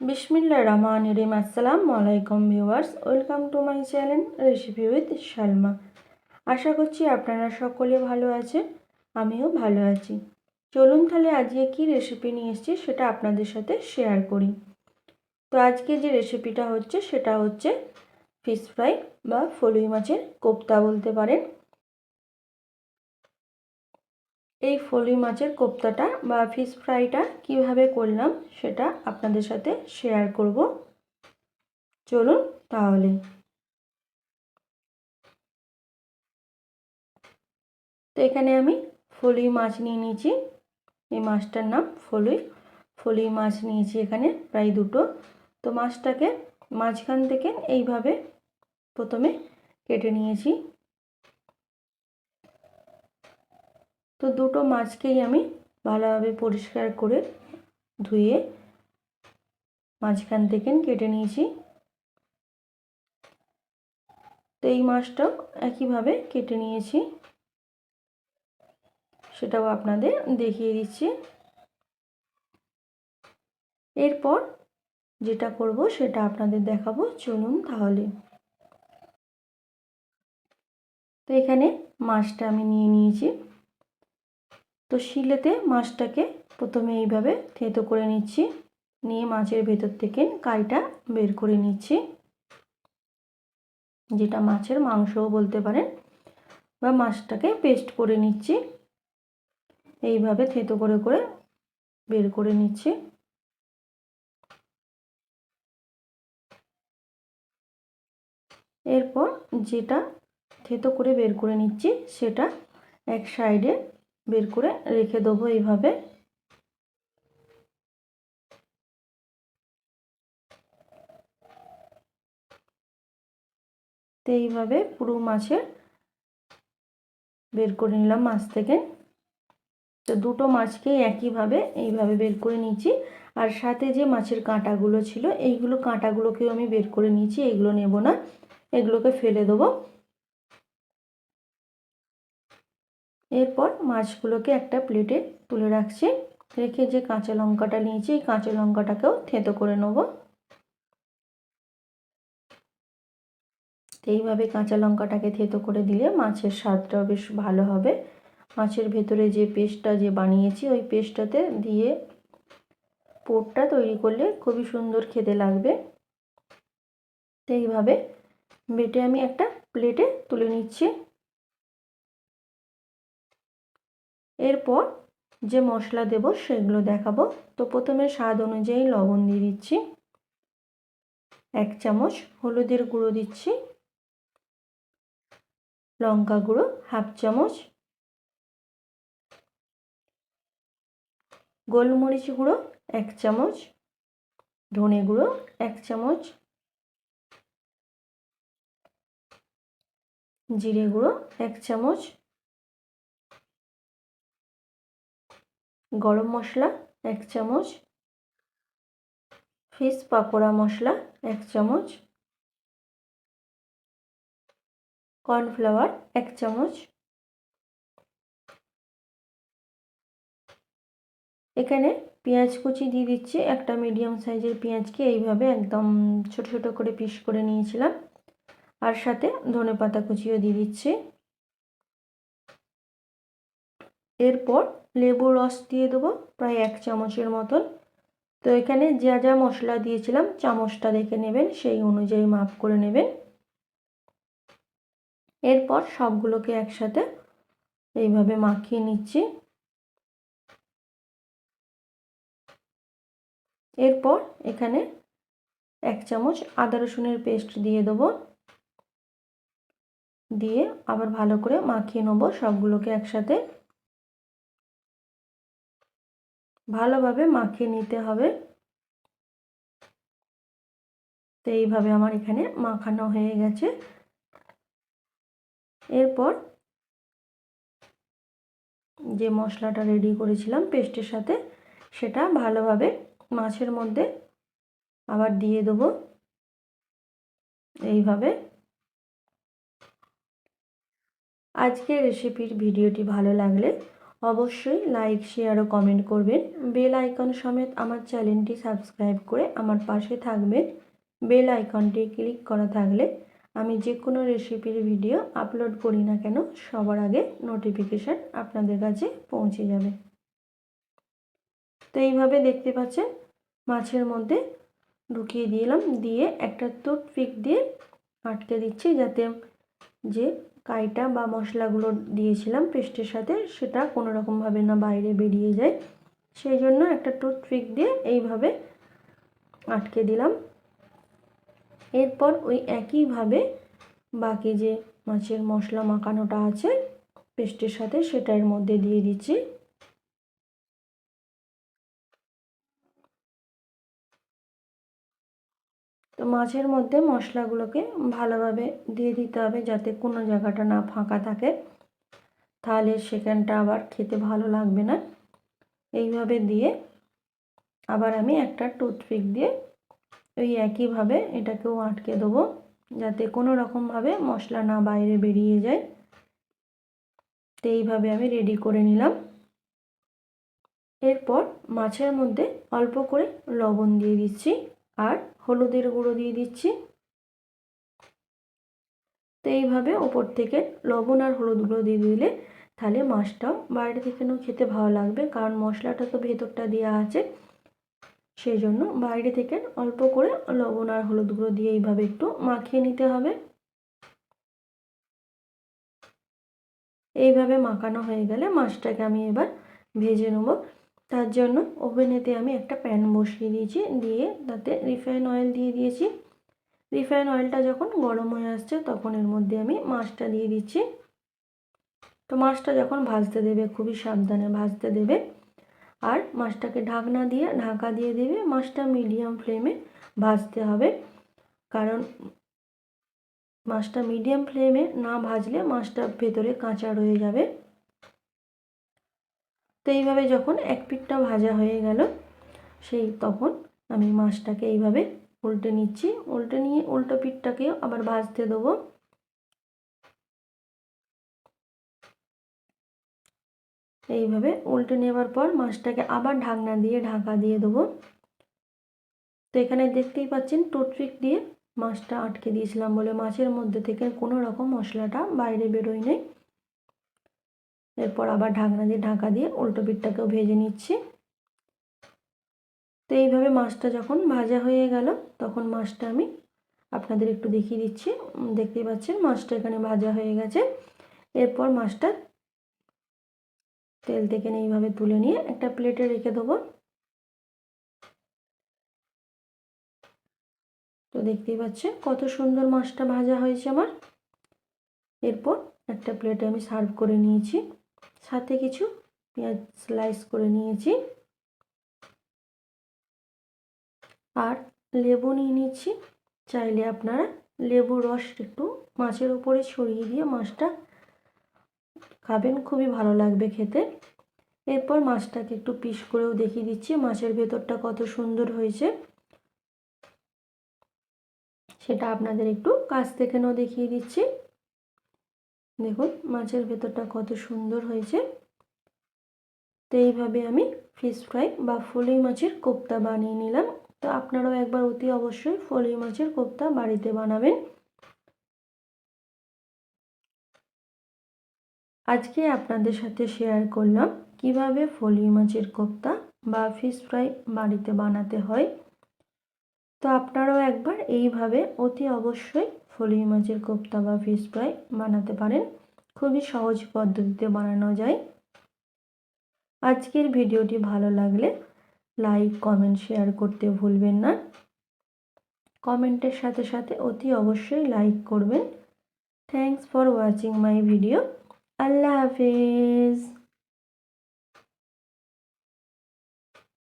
বিসমিল্লা রহমান রিম আসসালামু আলাইকুম viewers, welcome to my channel recipe with Salma. আশা করছি আপনারা সকলে ভালো আছেন, আমিও ভালো আছি। চলুন তাহলে আজকে কি রেসিপি নিয়ে এসেছি সেটা আপনাদের সাথে শেয়ার করি। তো আজকে যে রেসিপিটা হচ্ছে সেটা হচ্ছে ফিশ ফ্রাই বা ফলুই মাছের কোপ্তা বলতে পারেন। এই ফলি মাছের কোপ্তাটা বা ফিশ ফ্রাইটা কীভাবে করলাম সেটা আপনাদের সাথে শেয়ার করব। চলুন তাহলে। তো এখানে আমি ফলি মাছ নিয়ে নিয়েছি। এই মাছটার নাম ফলুই ফলি মাছ নিয়েছি এখানে প্রায় দুটো। তো মাছটাকে মাঝখান থেকে এইভাবে প্রথমে কেটে নিয়েছি। তো দুটো মাছকেই আমি ভালোভাবে পরিষ্কার করে ধুয়ে মাঝখান থেকে কেটে নিয়েছি। তো এই মাছটাও একইভাবে কেটে নিয়েছি। সেটাও আপনাদের দেখিয়ে দিচ্ছি। এরপর যেটা করব সেটা আপনাদের দেখাবো। চলুন তাহলে। তো এখানে মাছটা আমি নিয়ে নিয়েছি। তো শিলেতে মাছটাকে প্রথমে এইভাবে থেতো করে নিচ্ছি। নিয়ে মাছের ভেতর থেকে কাইটা বের করে নিচ্ছি। যেটা মাছের মাংসও বলতে পারেন বা মাছটাকে পেস্ট করে নিচ্ছি। এইভাবে থেতো করে করে বের করে নিচ্ছি। এরপর যেটা থেতো করে বের করে নিচ্ছি সেটা এক সাইডে বের করে রেখে দেবো এইভাবে। তো এইভাবে পুরো মাছের বের করে নিলাম মাছ থেকে। তো দুটো মাছকে একইভাবে এইভাবে বের করে নিচ্ছি আর সাথে যে মাছের কাঁটাগুলো ছিল, এইগুলো কাঁটাগুলোকেও আমি বের করে নিচ্ছি এইগুলো নেব না, এগুলোকে ফেলে দেবো। এরপর মাছগুলোকে একটা প্লেটে তুলে রাখছি। রেখে যে কাঁচা লঙ্কাটা নিয়েছি, এই কাঁচা লঙ্কাটাকেও থেঁতো করে নেব। এইভাবে কাঁচা লঙ্কাটাকে থেঁতো করে দিলে মাছের স্বাদটাও বেশ ভালো হবে। মাছের ভেতরে যে পেস্টটা যে বানিয়েছি, ওই পেস্টটাতে দিয়ে পোটটা তৈরি করলে খুবই সুন্দর খেতে লাগবে। তো এইভাবে বেটে আমি একটা প্লেটে তুলে নিচ্ছি। এরপর যে মশলা দেব সেগুলো দেখাবো। তো প্রথমে স্বাদ অনুযায়ী লবণ দিয়ে দিচ্ছি। এক চামচ হলুদের গুঁড়ো দিচ্ছি। লঙ্কা গুঁড়ো, হাফ চামচ। গোলমরিচ গুঁড়ো, এক চামচ। ধনে গুঁড়ো, এক চামচ। জিরে গুঁড়ো, এক চামচ। গরম মশলা, এক চামচ। ফিশ পাকোড়া মশলা, এক চামচ। কর্নফ্লাওয়ার, এক চামচ। এখানে পেঁয়াজ কুচি দিয়ে দিচ্ছি। একটা মিডিয়াম সাইজের পেঁয়াজকে এইভাবে একদম ছোট ছোট করে পিস করে নিয়েছিলাম। আর সাথে ধনে পাতা কুচিও দিয়ে দিচ্ছি। এরপর লেবুর রস দিয়ে দেবো প্রায় এক চামচের মতন। তো এখানে যা যা মশলা দিয়েছিলাম, চামচটা দেখে নেবেন, সেই অনুযায়ী মাপ করে নেবেন। এরপর সবগুলোকে একসাথে এইভাবে মাখিয়ে নিচ্ছি। এরপর এখানে এক চামচ আদা রসুনের পেস্ট দিয়ে দেবো। দিয়ে আবার ভালো করে মাখিয়ে নেব সবগুলোকে একসাথে। ভালোভাবে মাখিয়ে নিতে হবে। তো এইভাবে আমার এখানে মাখানো হয়ে গেছে। এরপর যে মশলাটা রেডি করেছিলাম পেস্টের সাথে, সেটা ভালোভাবে মাছের মধ্যে আবার দিয়ে দেবো। এইভাবে। আজকের রেসিপির ভিডিওটি ভালো লাগলে অবশ্যই লাইক শেয়ার ও কমেন্ট করবেন। বেল আইকন সমেত আমার চ্যানেলটি সাবস্ক্রাইব করে আমার পাশে থাকবেন। বেল আইকনটি ক্লিক করা থাকলে আমি যে কোনো রেসিপির ভিডিও আপলোড করি না কেন, সবার আগে নোটিফিকেশান আপনাদের কাছে পৌঁছে যাবে। তো এইভাবে দেখতে পাচ্ছেন, মাছের মধ্যে ঢুকিয়ে দিলাম। দিয়ে একটা টুথপিক দিয়ে আটকে দিচ্ছি যাতে যে কাইটা বা মশলাগুলো দিয়েছিলাম পেস্টের সাথে, সেটা কোনো রকমভাবে না বাইরে বেরিয়ে যায়। সেই জন্য একটা টুথপিক দিয়ে এইভাবে আটকে দিলাম। এরপর ওই একইভাবে বাকি যে মাছের মশলা মাখানোটা আছে, পেস্টের সাথে সেটার মধ্যে দিয়ে দিচ্ছি। মাছের মধ্যে মশলাগুলোকে ভালোভাবে দিয়ে দিতে হবে যাতে কোনো জায়গাটা না ফাঁকা থাকে। তাহলে সেখানটা আবার খেতে ভালো লাগবে না। এইভাবে দিয়ে আবার আমি একটা টুথপিক দিয়ে ওই একইভাবে এটাকেও আটকে দেবো যাতে কোনো রকমভাবে মশলা না বাইরে বেরিয়ে যায়। তো এইভাবে আমি রেডি করে নিলাম। এরপর মাছের মধ্যে অল্প করে লবণ দিয়ে দিচ্ছি। আর হলুদের গুঁড়ো দিয়ে দিচ্ছি। তো এইভাবে ওপর থেকে লবণ আর হলুদ গুঁড়ো দিয়ে দিলে তাহলে মাছটাও বাইরে থেকে খেতে ভালো লাগবে, কারণ মশলাটা তো ভেতরটা দেওয়া আছে। সেই জন্য বাইরে থেকে অল্প করে লবণ আর হলুদ গুঁড়ো দিয়ে এইভাবে একটু মাখিয়ে নিতে হবে। এইভাবে মাখানো হয়ে গেলে মাছটাকে আমি এবার ভেজে নেব। তার জন্য ওভেনেতে আমি একটা প্যান বসিয়ে দিয়েছি, দিয়ে তাতে রিফাইন অয়েল দিয়ে দিয়েছি। রিফাইন অয়েলটা যখন গরম হয়ে আসছে, তখন এর মধ্যে আমি মাছটা দিয়ে দিচ্ছি। তো মাছটা যখন ভাজতে দেবে, খুবই সাবধানে ভাজতে দেবে। আর মাছটাকে ঢাকনা দিয়ে, ঢাকা দিয়ে দেবে, মাছটা মিডিয়াম ফ্লেমে ভাজতে হবে। কারণ মাছটা মিডিয়াম ফ্লেমে না ভাজলে মাছটা ভেতরে কাঁচা রয়ে যাবে। তো এইভাবে যখন এক পিঠটা ভাজা হয়ে গেল, সেই তখন আমি মাছটাকে এইভাবে উল্টে নিচ্ছি। উল্টে নিয়ে উল্টো পিঠটাকেও আবার ভাজতে দেবো। এইভাবে উল্টে নেবার পর মাছটাকে আবার ঢাকনা দিয়ে ঢাকা দিয়ে দেবো। তো এখানে দেখতেই পাচ্ছেন টুথপিক দিয়ে মাছটা আটকে দিয়েছিলাম বলে মাছের মধ্যে থেকে কোনো রকম মশলাটা বাইরে বেরোয় নেই। এরপর আবার ঢাকনা দিয়ে ঢাকা দিয়ে উল্টো পিঠটাকেও ভেজে নিচ্ছি। তো এইভাবে মাছটা যখন ভাজা হয়ে গেল, তখন মাছটা আমি আপনাদের একটু দেখিয়ে দিচ্ছি। দেখতেই পাচ্ছেন মাছটা এখানে ভাজা হয়ে গেছে। এরপর মাছটা তেল থেকে এইভাবে তুলে নিয়ে একটা প্লেটে রেখে দেবো। তো দেখতেই পাচ্ছেন কত সুন্দর মাছটা ভাজা হয়েছে আমার। এরপর একটা প্লেটে আমি সার্ভ করে নিয়েছি। সাথে কিছু পেঁয়াজ স্লাইস করে নিয়েছি। আর লেবু নিয়ে নিচ্ছি। চাইলে আপনারা লেবুর রস একটু মাছের উপরে ছড়িয়ে দিয়ে মাছটা খাবেন, খুবই ভালো লাগবে খেতে। এরপর মাছটাকে একটু পিস করেও দেখিয়ে দিচ্ছি, মাছের ভেতরটা কত সুন্দর হয়েছে। সেটা আপনাদের একটু কাছ থেকেও দেখিয়ে দিচ্ছি। দেখুন, মাছের ভেতরটা কত সুন্দর হয়েছে। তো এইভাবে আমি ফিশ ফ্রাই বা ফলি মাছের কোপ্তা বানিয়ে নিলাম। তো আপনারাও একবার অতি অবশ্যই ফলি মাছের কোপ্তা বাড়িতে বানাবেন। আজকে আপনাদের সাথে শেয়ার করলাম কীভাবে ফলি মাছের কোপ্তা বা ফিশ ফ্রাই বাড়িতে বানাতে হয়। তো আপনারাও একবার এইভাবে অতি অবশ্যই ফলি মাছের কোপ্তা বা ফিশ ফ্রাই বানাতে পারেন। খুবই সহজ পদ্ধতিতে বানানো যায়। আজকের ভিডিওটি ভালো লাগলে লাইক, কমেন্ট, শেয়ার করতে ভুলবেন না। কমেন্টের সাথে সাথে অতি অবশ্যই লাইক করবেন। Thanks for watching my video Allah Hafiz.